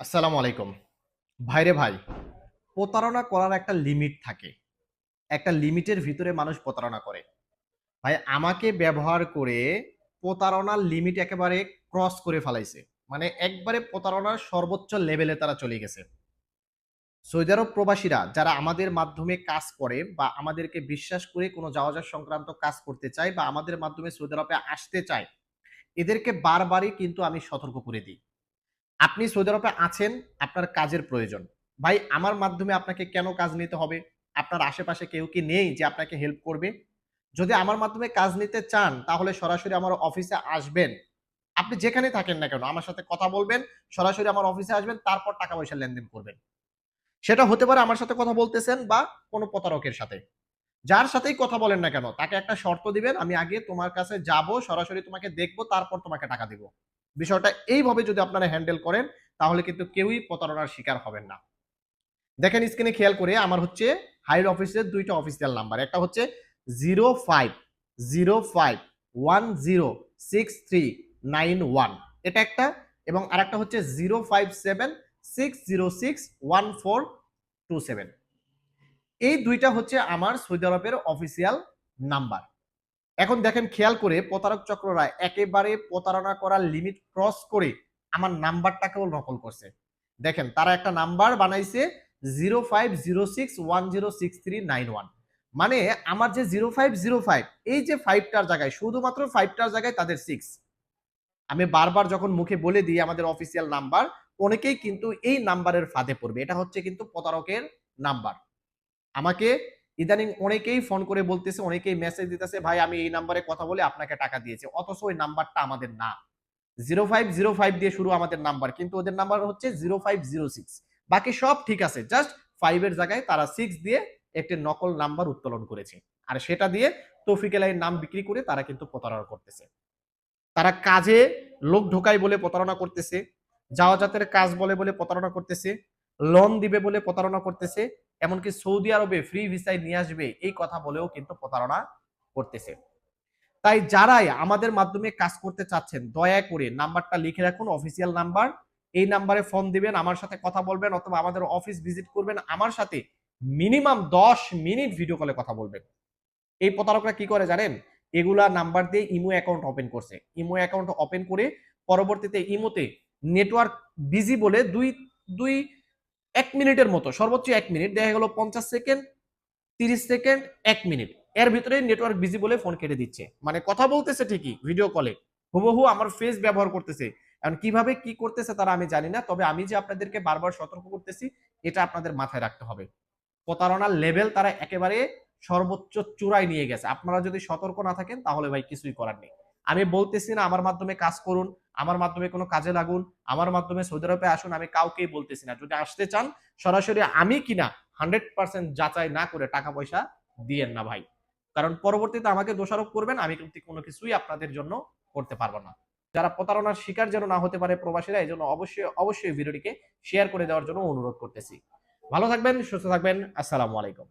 আসসালামু আলাইকুম। ভাইরে ভাই, প্রতারণা করার একটা লিমিট থাকে। একটা লিমিটের ভিতরে মানুষ প্রতারণা করে। ভাই, আমাকে ব্যবহার করে প্রতারণার লিমিট একেবারে ক্রস করে ফেলাইছে। মানে একবারে প্রতারণার সর্বোচ্চ লেভেলে তারা চলে গেছে। সৌদি আরব প্রবাসীরা যারা আমাদের মাধ্যমে কাজ করে বা আমাদেরকে বিশ্বাস করে কোনো যাওয়া সংক্রান্ত কাজ করতে চায় বা আমাদের মাধ্যমে সৌদি আরবে আসতে চায়, এদেরকে বারবারই কিন্তু আমি সতর্ক করে দিই। আপনি সৌদি আরবে আছেন, আপনার কাজের প্রয়োজন। ভাই, আমার মাধ্যমে আপনাকে কেন কাজ নিতে হবে? আপনার আশেপাশে কেউ কি নেই যে আপনাকে হেল্প করবে? যদি আমার মাধ্যমে কাজ নিতে চান, তাহলে সরাসরি আমার অফিসে আসবেন। আপনি যেখানে থাকেন না কেন, আমার সাথে কথা বলবেন, সরাসরি আমার অফিসে আসবেন, তারপর টাকা পয়সা লেনদেন করবেন। সেটা হতে পারে আমার সাথে কথা বলতেছেন বা কোনো প্রতারকের সাথে। যার সাথেই কথা বলেন না কেন, তাকে একটা শর্ত দিবেন, আমি আগে তোমার কাছে যাব, সরাসরি তোমাকে দেখব, তারপর তোমাকে টাকা দিব। বিষয়টা এইভাবে যদি আপনারা হ্যান্ডেল করেন, তাহলে কিন্তু কেউই প্রতারণার শিকার হবেন না। দেখেন স্ক্রিনে খেয়াল করে আমার হচ্ছে হাইর অফিসের দুইটা অফিসিয়াল নাম্বার একটা হচ্ছে zero five zero five one zero six three nine one এটা একটা, এবং আরেকটা হচ্ছে zero five seven six zero six one four two seven এই দুইটা হচ্ছে আমার সৌদি আরবের অফিসিয়াল নাম্বার এখন দেখেন খেয়াল করে প্রতারক চক্ররা একেবারে প্রতারণা করার লিমিট ক্রস করে আমার নাম্বারটাকেও নকল করছে। দেখেন, তারা একটা নাম্বার বানাইছে zero five zero six one zero six three nine one মানে আমার যে জিরো ফাইভ জিরো ফাইভ এই যে ফাইভটার জায়গায়, শুধুমাত্র ফাইভটার জায়গায় তাদের সিক্স আমি বারবার যখন মুখে বলে দিই আমাদের অফিসিয়াল নাম্বার, অনেকেই কিন্তু এই নাম্বারের ফাঁদে পড়বে। এটা হচ্ছে কিন্তু প্রতারকের নাম্বার। আমাকে ইদানিং অনেকেই ফোন করে বলতেছে, অনেকেই মেসেজ দিতেছে, ভাই, আমি এই নাম্বারে কথা বলে আপনাকে টাকা দিয়েছি। অথচ ওই নাম্বারটা আমাদের না। জিরো ফাইভ জিরো ফাইভ দিয়ে শুরু আমাদের নাম্বার কিন্তু ওদের নাম্বার হচ্ছে জিরো ফাইভ জিরো সিক্স বাকি সব ঠিক আছে জাস্ট ফাইভের জায়গায় তারা সিক্স দিয়ে একটি নকল নাম্বার উত্তোলন করেছে। আর সেটা দিয়ে তৌফিক এলাইয়ের নাম বিক্রি করে তারা কিন্তু প্রতারণা করতেছে। তারা কাজে লোক ঢোকায় বলে প্রতারণা করতেছে যাওয়া জাতের কাজ বলে বলে প্রতারণা করতেছে লোন দিবে বলে প্রতারণা করতেছে এমনকি সৌদি আরবে ফ্রি ভিসায় নিয়ে আসবে, এই কথা বলেও কিন্তু প্রতারণা করতেছে। তাই যারাই আমাদের মাধ্যমে কাজ করতে চাচ্ছেন, দয়া করে নাম্বারটা লিখে রাখুন অফিসিয়াল নাম্বার। এই নাম্বারে ফোন দিবেন, আমার সাথে কথা বলবেন, অথবা আমাদের অফিস ভিজিট করবেন, আমার সাথে মিনিমাম দশ মিনিট ভিডিও কলে কথা বলবেন। এই প্রতারকরা কি করে জানেন? এগুলা নাম্বার দিয়ে ইমো অ্যাকাউন্ট ওপেন করছে। ইমো অ্যাকাউন্ট ওপেন করে পরবর্তীতে ইমোতে নেটওয়ার্ক বিজি বলে দুই দুই এক মিনিটের মতো, সর্বোচ্চ এক মিনিট, দেখা গেল পঞ্চাশ সেকেন্ড, তিরিশ সেকেন্ড, এক মিনিট। এর ভিতরে নেটওয়ার্ক বিজি বলে ফোন কেটে দিচ্ছে। মানে কথা বলতেছে ঠিকই ভিডিও কলে হুবহু আমার ফেস ব্যবহার করতেছে। এখন কীভাবে কি করতেছে তারা আমি জানি না, তবে আমি যে আপনাদেরকে বারবার সতর্ক করতেছি, এটা আপনাদের মাথায় রাখতে হবে। প্রতারণার লেভেল তারা একেবারে সর্বোচ্চ চূড়ায় নিয়ে গেছে। আপনারা যদি সতর্ক না থাকেন, তাহলে ভাই কিছুই করার নেই। আমি বলতেছি না, আমার মাধ্যমে কাজ করুন, আমার মাধ্যমে কোনো কাজে লাগুন, আমার মাধ্যমে সৌদি আরবে আসুন, আমি কাউকেই বলতেছি না। যদি আসতে চান, সরাসরি আমি কিনা হান্ড্রেড পার্সেন্ট যাচাই না করে টাকা পয়সা দিয়েন না ভাই। কারণ পরবর্তীতে আমাকে দোষারোপ করবেন, আমি কিন্তু কোনো কিছুই আপনাদের জন্য করতে পারব না। যারা প্রতারণার শিকার যেন না হতে পারে প্রবাসীরা, এই জন্য অবশ্যই অবশ্যই ভিডিওটিকে শেয়ার করে দেওয়ার জন্য অনুরোধ করতেছি। ভালো থাকবেন, সুস্থ থাকবেন, আসসালামু আলাইকুম।